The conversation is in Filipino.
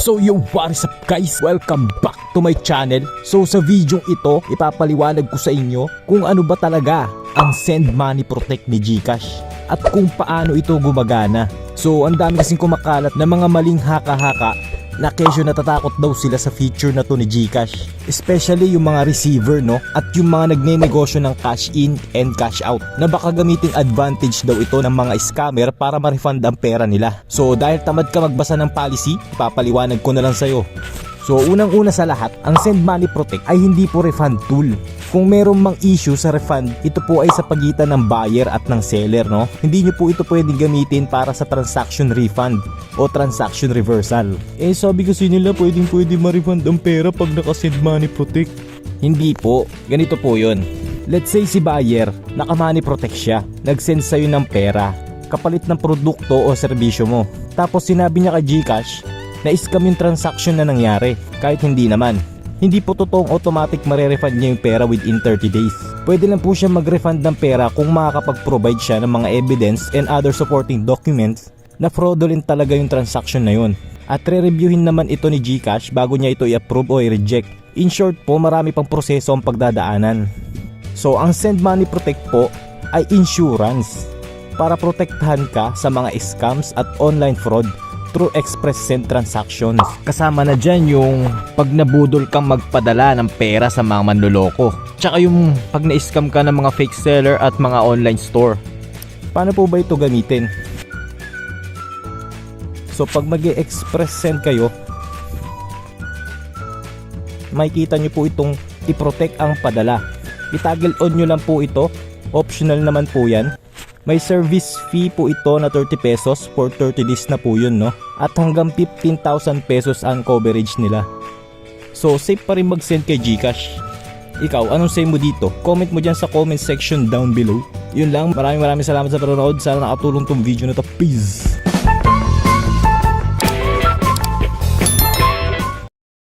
So yo, what is up guys? Welcome back to my channel. So sa video ito, ipapaliwanag ko sa inyo kung ano ba talaga ang Send Money Protect ni Gcash at kung paano ito gumagana. So ang dami kasing kumakalat na mga maling haka-haka na kesyo natatakot daw sila sa feature na to ni Gcash. Especially yung mga receiver no at yung mga nagne-negosyo ng cash in and cash out na baka gamiting advantage daw ito ng mga scammer para ma-refund ang pera nila. So dahil tamad ka magbasa ng policy, ipapaliwanag ko na lang sa'yo. So unang-una sa lahat, ang Send Money Protect ay hindi po refund tool. Kung meron mang issue sa refund, ito po ay sa pagitan ng buyer at ng seller, no? Hindi nyo po ito pwedeng gamitin para sa transaction refund o transaction reversal. Eh sabi kasi nila pwedeng pwede ma-refund ang pera pag naka-Send Money Protect. Hindi po, ganito po yon. Let's say si buyer, naka-money protect siya, nag-send sa'yo ng pera, kapalit ng produkto o serbisyo mo. Tapos sinabi niya kay Gcash, na-scam yung transaction na nangyari, kahit hindi naman. Hindi po totoong automatic marerefund niya yung pera within 30 days. Pwede lang po siya mag-refund ng pera kung makakapag-provide siya ng mga evidence and other supporting documents na fraudulent talaga yung transaction na yun. At re-reviewin naman ito ni Gcash bago niya ito i-approve o i-reject. In short po, marami pang proseso ang pagdadaanan. So, ang Send Money Protect po ay insurance para protektahan ka sa mga scams at online fraud through express send transactions. Kasama na dyan yung pag nabudol kang magpadala ng pera sa mga manloloko. Tsaka yung pag na-scam ka ng mga fake seller at mga online store. Paano po ba ito gamitin? So pag mag express send kayo, makikita nyo po itong i-protect ang padala. Itagel on nyo lang po ito. Optional naman po yan. May service fee po ito na 30 pesos for 30 days na po yun no. At hanggang 15,000 pesos ang coverage nila. So safe pa rin mag-send kay Gcash. Ikaw, anong say mo dito? Comment mo dyan sa comment section down below. Yun lang, maraming maraming salamat sa panonood. Sana nakatulong tong video na to. Peace!